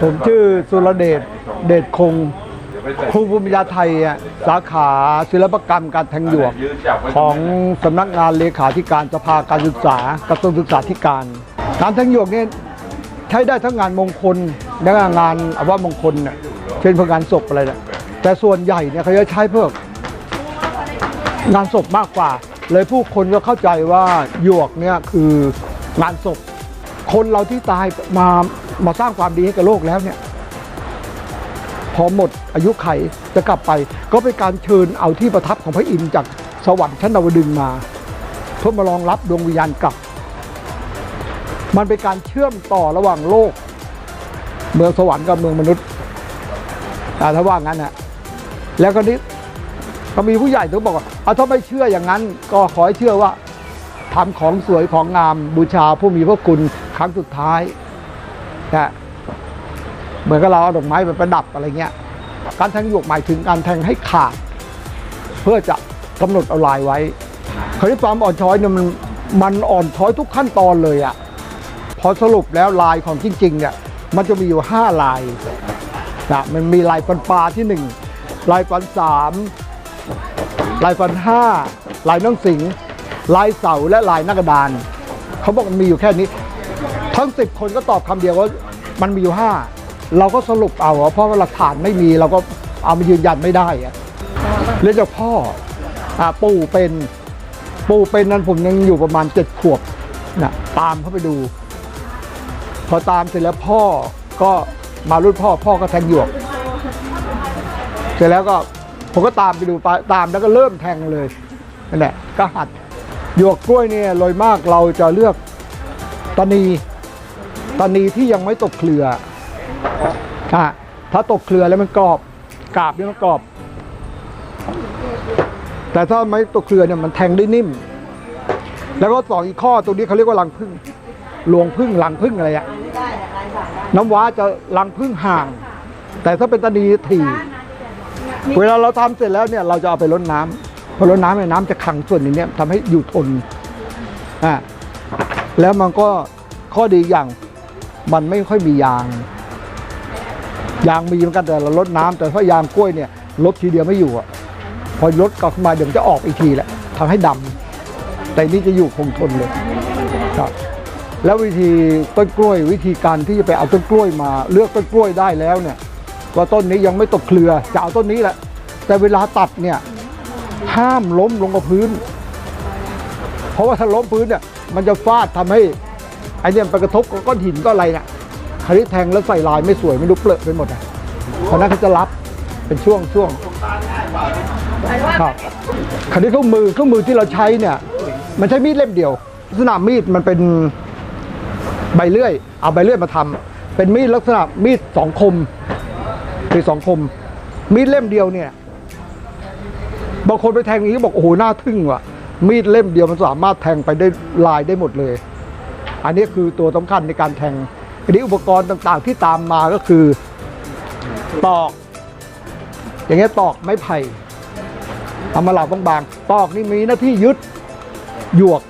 ผมชื่อสุรเดช เดชคง ครูภูมิปัญญาไทยอะสาขาศิลปกรรมการแทงหยวก ของสำนักงานเลขาธิการสภาการศึกษากระทรวงศึกษาธิการ การแทงหยวกเนี่ยใช้ได้ทั้งงานมงคลและงานอาวามงคลเนี่ยเช่นเพื่องานศพอะไรเนี่ยแต่ส่วนใหญ่เนี่ยเขาจะใช้เพื่องานศพมากกว่า เลยผู้คนก็เข้าใจว่าหยวกเนี่ยคืองานศพ คนเราที่ตายมา มาสร้างความดีให้กับโลกแล้วเนี่ยพอหมดอายุไขจะกลับไป ก็เป็นการเชิญเอาที่ประทับของพระอินทร์จากสวรรค์ชั้นดาวดึงมาเพื่อมารองรับดวงวิญญาณกลับ มันเป็นการเชื่อมต่อระหว่างโลก เมืองสวรรค์กับเมืองมนุษย์อ่ถ้าว่างั้นนะแล้วก็นี้ก็มีผู้ใหญ่ที่บอกว่าเอาถ้าไม่เชื่ออย่างนั้น ก็ขอให้เชื่อว่าทำของสวยของงามบูชาผู้มีพระคุณครั้งสุดท้าย นะเหมือนกับเราเอาดอกไม้ไปประดับอะไรเงี้ย การแทงหยวกหมายถึงการแทงให้ขาด เพื่อจะกำหนดเอาลายไว้คราวนี้ความอ่อนช้อยเนี่ยมันมันอ่อนช้อยทุกขั้นตอนเลยอะพอสรุปแล้วลายของจริงๆเนี่ยมันจะมีอยู่ 5 ลายนะมันมีลายฟันปลาที่ 1 ลายฟันสามลายฟันห้าลายน้องสิงลายเสาและลายนักกระดาน เขาบอกมันมีอยู่แค่นี้ ทั้งสิบคนก็ตอบคำเดียวว่ามันมีอยู่ห้าเราก็สรุปเอาเพราะว่าหลักฐานไม่มีเราก็เอามายืนยันไม่ได้อะเรียกจากพ่ออปู่เป็นปู่เป็นนั้นผมยังอยู่ประมาณเจ็ดขวบนะตามเข้าไปดู พอตามเสร็จแล้วพ่อก็มารุ่นพ่อพ่อก็แทงหยวก เสร็จแล้วก็ผมก็ตามไปดูไปตามแล้วก็เริ่มแทงเลยนั่นแหละก็หัดหยวกกล้วยเนี่ยโดยมากเราจะเลือกตานี ตอนนี้ที่ยังไม่ตกเครืออะถ้าตกเครือแล้วมันกรอบกาบเนี่ยมันกรอบ แต่ถ้าไม่ตกเครือเนี่ยมันแทงได้นิ่ม แล้วก็สองอีกข้อตรงนี้เขาเรียกว่ารังพึ่งหลวงพึ่งรังพึ่งอะไรอะน้ำว้าจะรังพึ่งห่าง แต่ถ้าเป็นตะนีถี่เวลาเราทำเสร็จแล้วเนี่ยเราจะเอาไปรดน้ำพอรดน้ำเนี่ยน้ำจะขังส่วนนี้เนี่ยทำให้อยู่ทนอะแล้วมันก็ข้อดีอย่าง มันไม่ค่อยมียาง ยางมีเหมือนกันแต่เราลดน้ำแต่ถ้ายางกล้วยเนี่ยลดทีเดียวไม่อยู่อะพอลดกลับมาเดี๋ยวจะออกอีกทีแหละทำให้ดำแต่นี่จะอยู่คงทนเลยครับแล้ววิธีต้นกล้วย วิธีการที่จะไปเอาต้นกล้วยมา เลือกต้นกล้วยได้แล้วเนี่ยว่าต้นนี้ยังไม่ตกเครือจะเอาต้นนี้แหละ แต่เวลาตัดเนี่ยห้ามล้มลงกับพื้น เพราะว่าถ้าล้มพื้นเนี่ยมันจะฟาดทำให้ อเนี่ยไปกระทบกับก้อนหินก็อะไรเนี่ยคราวนี้แทงแล้วใส่ลายไม่สวยไม่รู้เปลอะไปหมดอะเพราะนั้นเขาจะรับเป็นช่วงช่วงครับคราวนี้เครื่องมือเครื่องมือที่เราใช้เนี่ย มันใช้มีดเล่มเดียวลักษณะมีดมันเป็นใบเลื่อย เอาใบเลื่อยมาทำเป็นมีดลักษณะมีดสองคมคือสองคม มีดเล่มเดียวเนี่ยบางคนไปแทงอย่างนี้บอกโอ้โหน่าทึ่งว่ะมีดเล่มเดียวมันสามารถแทงไปได้ลายได้หมดเลย อันนี้คือตัวสำคัญในการแทงทีนี้อุปกรณ์ต่างๆ ที่ตามมาก็คือตอก อย่างเงี้ยตอกไม้ไผ่ทำมาเหลาบางๆตอกนี่มีหน้าที่ยึดหยวก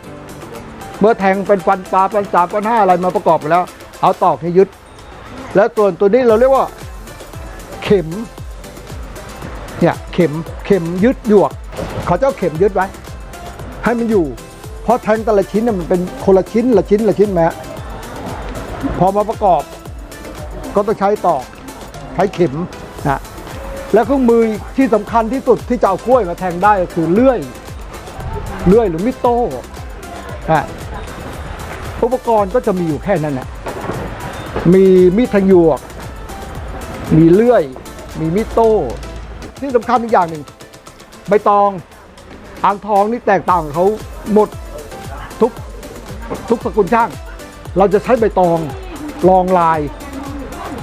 เมื่อแทงเป็นฟันปลาฟันสามฟันห้าอะไรมาประกอบกันแล้ว เอาตอกให้ยึด แล้วตัวตัวนี้เราเรียกว่า เข็มเนี่ยเข็มเข็มยึดหยวก เขาจะเอาเข็มยึดไว้ ให้มันอยู่ เพราะแทงแต่ละชิ้นเนี่ยมันเป็นคนละชิ้นละชิ้นละชิ้นแม้พอมาประกอบ ก็ต้องใช้ตอกใช้เข็มนะแล้วเครื่องมือที่สำคัญที่สุดที่จะเอากล้วยมาแทงได้ก็คือเลื่อยเลื่อยหรือมิดโต้นะอุปกรณ์ก็จะมีอยู่แค่นั้นแหละมีมีดแทงหยวก มีเลื่อย มีมิดโต้ ที่สำคัญอีกอย่างหนึ่งใบตองอ่างทองนี่แตกต่างกับเขาหมด ทุกสกุลช่าง เราจะใช้ใบตองรองลาย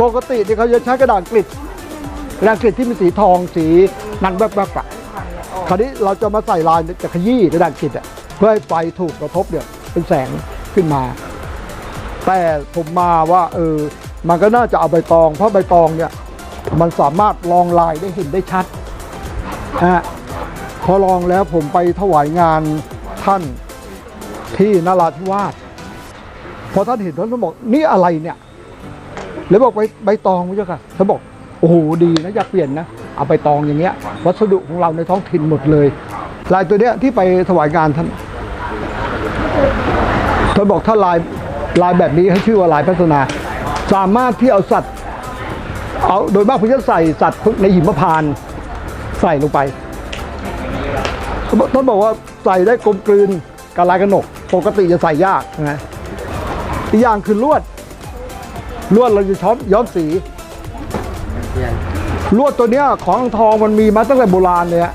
ปกติที่เขาจะใช้กระดาษกริดกระดาษกริดที่มีสีทองสีนันแวบๆอะคราวนี้เราจะมาใส่ลายจะขยี้กระดาษกริดอะเพื่อให้ไฟถูกกระทบเนี่ยเป็นแสงขึ้นมา แต่ผมมาว่าเออมันก็น่าจะเอาใบตอง เพราะใบตองเนี่ยมันสามารถลองลายได้เห็นได้ชัดฮะพอลองแล้วผมไปถวายงานท่าน ที่นราธิวาสพอท่านเห็นท่านก็บอกนี่อะไรเนี่ยแล้วบอกใบใบตองพี่เจ้าค่ะเขานบอกโอ้โหดีนะอย่าเปลี่ยนนะเอาใบตองอย่างเงี้ย วัสดุของเราในท้องถิ่นหมดเลยลายตัวเนี้ยที่ไปถวายงานท่านท่านบอกถ้าลายลายแบบนี้ให้ชื่อว่าลายพัฒนา สามารถที่เอาสัตว์ เอาโดยมากผมจะใส่สัตว์ในหิมพานใส่ลงไปท่านบอกว่าใส่ได้กลมกลืนกับลายกระหนก ปกติจะใส่ยากนะอีกอย่างคือลวด ลวดเราจะช้อมย้อมสี ลวดตัวเนี้ยของทองมันมีมาตั้งแต่โบราณเลยอะ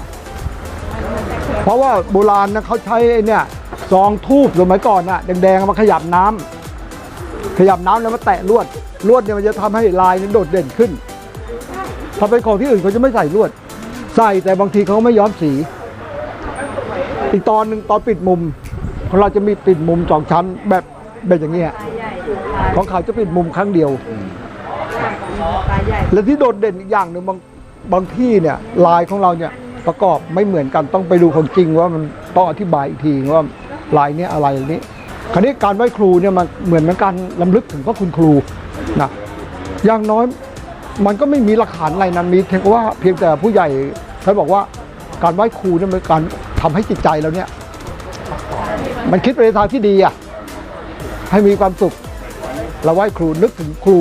เพราะว่าโบราณนะเขาใช้ไอ้เนี่ยซองทูบสมัยก่อนน่ะแดงๆเอามาขยับน้ำขยับน้ำแล้วมาแตะลวด ลวดเนี่ยมันจะทำให้ลายนั้นโดดเด่นขึ้น ถ้าเป็นของที่อื่นเขาจะไม่ใส่ลวด ใส่แต่บางทีเขาไม่ย้อมสี อีกตอนหนึ่งตอนปิดมุม ของเราจะมีปิดมุมสองชั้นแบบแบบอย่างเงี้ยของเขาจะปิดมุมครั้งเดียว และที่โดดเด่นอีกอย่างหนึ่งบางบางที่เนี่ยลายของเราเนี่ยประกอบไม่เหมือนกันต้องไปดูของจริงว่ามันต้องอธิบายอีกทีว่าลายเนี้ยอะไรนี้คราวนี้การไหว้ครูเนี่ยมันเหมือนเหมือนการลำลึกถึงพระคุณครูนะอย่างน้อยมันก็ไม่มีหลักฐานอะไรนั้นมีเพียงแต่ว่าเพียงแต่ผู้ใหญ่เขาบอกว่าการไหว้ครูเนี่ยเป็นการทำให้จิตใจเราเนี่ย มันคิดไปในทางที่ดีอะให้มีความสุข เราไหว้ครูนึกถึงครู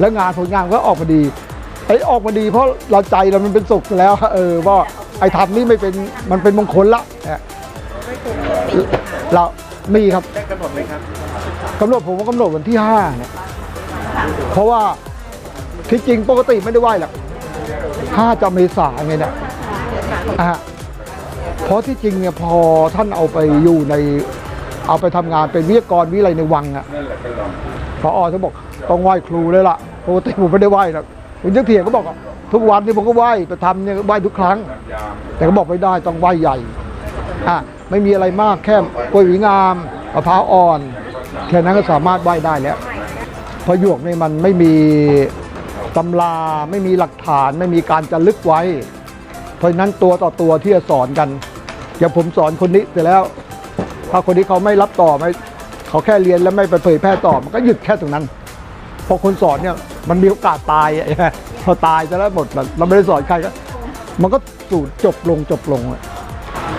แล้วงานผลงานก็ออกมาดีไอ้ออกมาดีเพราะเราใจเรามันเป็นสุขแล้ว เออว่าไอ้ทำนี่ไม่เป็นมันเป็นมงคลละเนี่ยเรามีครับได้กำหนดไหมครับกำหนดผมว่ากำหนดวันที่ห้าเนี่ยเพราะว่าที่จริงปกติไม่ได้ไหว้หรอกห้าจะเมษาไงเนี่ยอะ เพราะที่จริงเนี่ยพอท่านเอาไปอยู่ในเอาไปทำงานเป็นวิทยากรวิไลในวังอะนั่นแหละองพออท่านบอกต้องไหว้ครูเลยล่ะปกติผมไม่ได้ไหว้หรอกผมยังเถียงก็บอกว่าทุกวันนี่ผมก็ไหว้ไปทำเนี่ยไหว้ทุกครั้ง แต่ก็บอกไม่ได้ต้องไหว้ใหญ่อะไม่มีอะไรมากแค่กล้วยหวีงามมะพร้าวอ่อนแค่นั้นก็สามารถไหว้ได้แล้วเพราะหยวกนี่มันไม่มีตำราไม่มีหลักฐานไม่มีการจะลึกไว้ เพราะฉะนั้นตัวต่อตัวที่จะสอนกัน อย่างผมสอนคนนี้เสร็จแล้ว ถ้าคนนี้เขาไม่รับต่อไม่เขาแค่เรียนแล้วไม่ไปเผยแพร่ต่อมันก็หยุดแค่ตรงนั้นพอคนสอนเนี่ยมันมีโอกาสตายอะพอตายจะแล้วหมดเราไม่ได้สอนใครก็มันก็สู่จบลงจบลงอะ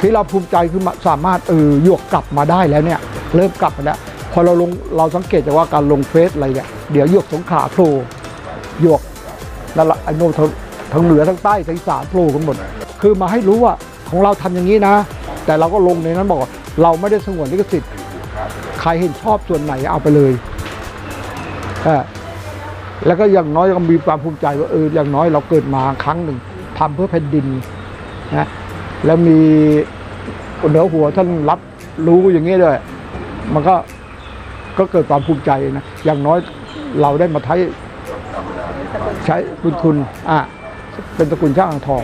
ที่เราภูมิใจคือสามารถเออหยวกกลับมาได้แล้วเนี่ยเริ่มกลับมาแล้วพอเราลงเราสังเกตจากว่าการลงเฟซอะไรเนี่ยเดี๋ยวหยวกสงขาโผล่หยวกนั่นละไอโนทางทางเหนือทางใต้ทางอีสานโผล่กันหมดคือมาให้รู้ว่า ของเราทำอย่างนี้นะ แต่เราก็ลงในนั้นบอกเราไม่ได้สงวนลิขสิทธิ์ใครเห็นชอบส่วนไหนเอาไปเลยแล้วก็อย่างน้อยก็มีความภูมิใจว่าเอออย่างน้อยเราเกิดมาครั้งหนึ่งทำเพื่อแผ่นดินนะแล้วมีเหนือหัวท่านรับรู้อย่างนี้ด้วย มันก็ก็เกิดความภูมิใจนะอย่างน้อยเราได้มาใช้ใช้บุญคุณอะเป็นตระกูลช่างทอง